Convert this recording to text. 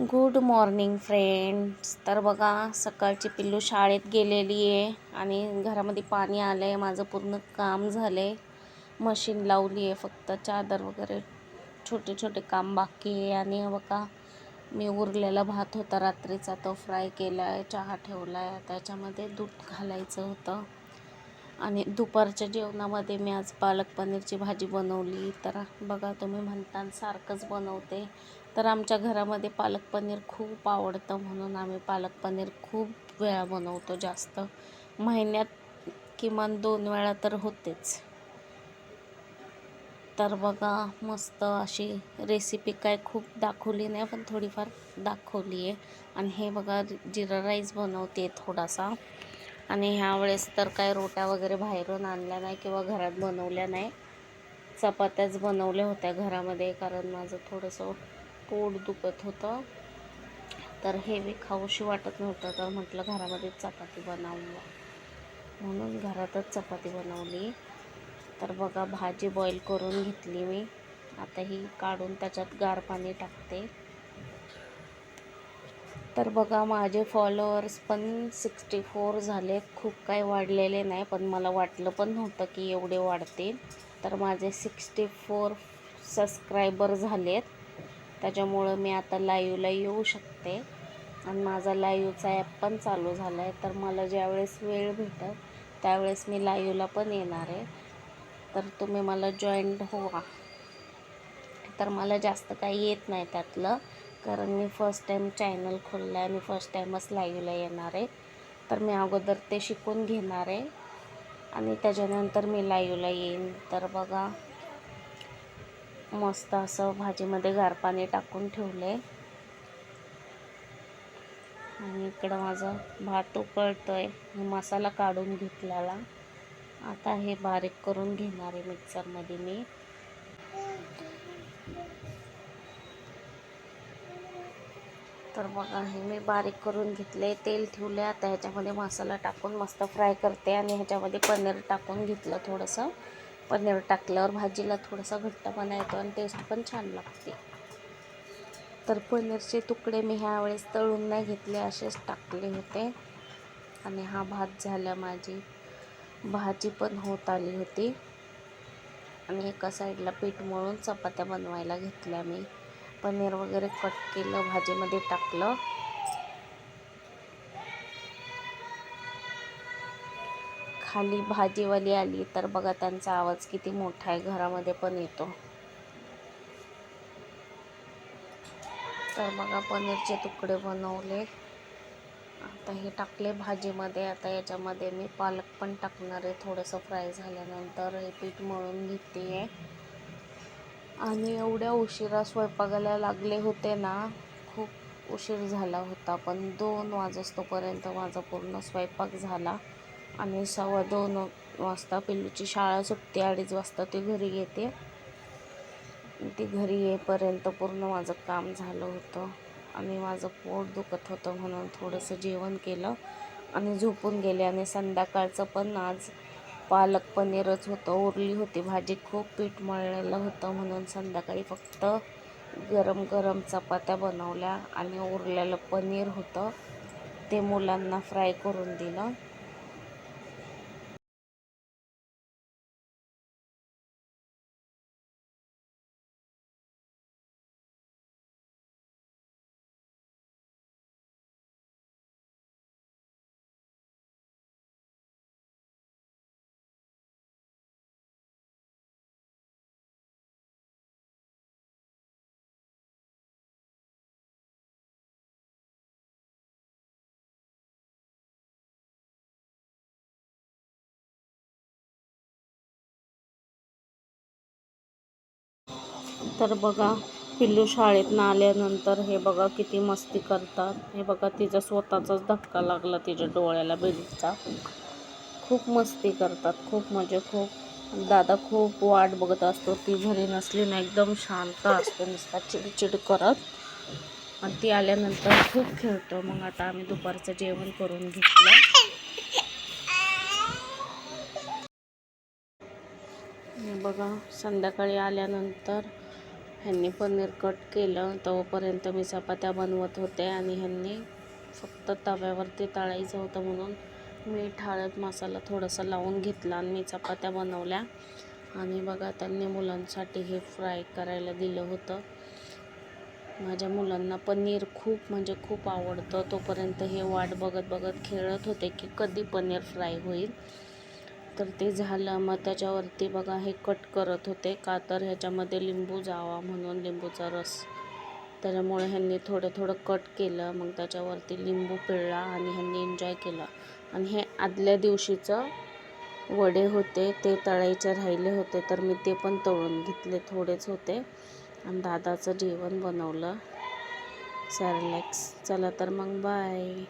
Good morning friends. तर बघा सकाळची पिल्लू शाळेत गेलेली आहे आणि घरामध्ये पाणी आलं आहे माझं पूर्ण काम झालं आहे मशीन लावली आहे फक्त चादर वगैरे छोटे छोटे काम बाकी आहे. आणि बघा मी उरलेला भात होता रात्रीचा तो फ्राय केला आहे चहा ठेवला आहे त्याच्यामध्ये दूध घालायचं होतं. आणि दुपारच्या जेवणामध्ये मी आज पालक पनीरची भाजी बनवली. तर बघा तुम्ही म्हणता सारखंच बनवते. तर आमच्या घरामध्ये पालक पनीर खूप आवडतं म्हणून आम्ही पालक पनीर खूप वेळा बनवतो जास्त. महिन्यात किमान दोन वेळा तर होतेच. तर बघा मस्त अशी रेसिपी काय खूप दाखवली नाही पण थोडीफार दाखवली आहे. आणि हे बघा जिरा राईस बनवते थोडासा. आणि ह्यावेळेस तर काय रोट्या वगैरे बाहेरून आणल्या नाही किंवा घरात बनवल्या नाही. चपात्याच बनवल्या होत्या घरामध्ये कारण माझं थोडंसं पोट दुखत होतं. तर हेवी खाऊशी वाटत नव्हतं. तर म्हटलं घरामध्ये चपाती बनवूया म्हणून घरातच चपाती बनवली. तर बघा भाजी बॉईल करून घेतली मी. आता ही काढून त्याच्यात गार पाणी टाकते. तर बघा माझे फॉलोअर्स पण सिक्स्टी फोर झाले. खूप काही वाढलेले नाही पण मला वाटलं पण नव्हतं की एवढे वाढतील. तर माझे सिक्स्टी फोर सबस्क्रायबर झालेत. त्याच्यामुळं मी आता लाईवला येऊ शकते. आणि माझा लाईवचा ॲप पण चालू झाला आहे तर मला ज्यावेळेस वेळ भेटत त्यावेळेस मी लाईवला पण येणार आहे. तर तुम्ही मला जॉईंट व्हा. तर मला जास्त काही येत नाही त्यातलं कारण मी फर्स्ट टाईम चॅनल खोललं आहे मी फर्स्ट टाईमच लाईव्हला येणार आहे. तर मी अगोदर ते शिकून घेणार आहे. आणि त्याच्यानंतर मी लाईव्हला येईन. तर बघा. मस्त असं भाजीमध्ये गार पाणी टाकून ठेवले. आणि इकडं माझं भात उकळतोय. मसाला काढून घेतलेला. आता हे बारीक करून घेणार आहे मिक्सरमध्ये मी. तर बघा हे मी बारीक करून घेतले तेल ठेवले आता ह्याच्यामध्ये मसाला टाकून मस्त फ्राय करते आणि ह्याच्यामध्ये पनीर टाकून घेतलं थोडंसं. पनीर टाकल्यावर भाजीला थोडासा घट्टपणा येतो आणि टेस्ट पण छान लागते. तर पनीरचे तुकडे मी ह्यावेळेस तळून नाही घेतले असेच टाकले होते. आणि हा भात झाला माझी. भाजी पण होत आली होती. आणि एका साईडला पीठ मळून चपात्या बनवायला घेतल्या मी. पनीर वगैरे कट केलं भाजीमध्ये टाकलं. खाली भाजीवाली आली तर बघा त्यांचा आवाज किती मोठा आहे. घरामध्ये पण येतो. तर बघा पनीरचे तुकडे बनवले. आता हे टाकले भाजीमध्ये. आता याच्यामध्ये मी पालक पण टाकणार आहे. थोडंसं फ्राय झाल्यानंतर हे पीठ मळून घेते आहे आणि एवढ्या उशिरा स्वयंपाकाला लागले होते ना खूप उशीर झाला होता. पण दोन वाजस्तोपर्यंत माझा पूर्ण स्वयंपाक झाला. आणि सव्वा दोन वाजता पिल्लूची शाळा सुटते अडीच वाजता ती घरी येते. ती घरी येईपर्यंत पूर्ण माझं काम झालं होतं. आणि माझं पोट दुखत होतं म्हणून थोडंसं जेवण केलं आणि झोपून गेले. आणि संध्याकाळचं पण आज पालक पनीरच होतं. उरली होती भाजी. खूप पीठ मळलेलं होतं म्हणून संध्याकाळी फक्त गरम गरम चपात्या बनवल्या आणि उरलेलं पनीर होतं. ते मुलांना फ्राय करून दिलं. तर बघा पिल्लू शाळेतनं आल्यानंतर हे बघा किती मस्ती करतात. हे बघा तिचा स्वतःचाच धक्का लागला तिच्या डोळ्याला बेलीचा खूप मस्ती करतात खूप म्हणजे खूप. दादा खूप वाट बघत असतो. ती घरी नसली ना एकदम शांत असतो नुसता चिडचिड करत. आणि ती आल्यानंतर खूप खेळतो. मग आता आम्ही दुपारचं जेवण करून घेतलं. बघा संध्याकाळी आल्यानंतर ह्यांनी पनीर कट केलं. तोपर्यंत मी चपात्या बनवत होते आणि ह्यांनी फक्त तव्यावरती तळायचं होतं म्हणून मीठ हळद मसाला थोडासा लावून घेतला आणि मी चपात्या बनवल्या. आणि बघा त्यांनी मुलांसाठी हे फ्राय करायला दिलं होतं. माझ्या मुलांना पनीर खूप म्हणजे खूप आवडतं. तोपर्यंत हे वाट बघत बघत खेळत होते की कधी पनीर फ्राय होईल. तर ते झालं. मग त्याच्यावरती बघा हे कट करत होते. का तर ह्याच्यामध्ये लिंबू जावा म्हणून लिंबूचा रस. त्याच्यामुळे ह्यांनी थोडं थोडं कट केलं. मग त्याच्यावरती लिंबू पिळला आणि ह्यांनी एन्जॉय केलं. आणि हे आदल्या दिवशीचं वडे होते. ते तळायचे राहिले होते. तर मी ते पण तळून घेतले. थोडेच होते. आणि दादाचं जेवण बनवलं. सॅरलॅक्स. चला तर मग बाय.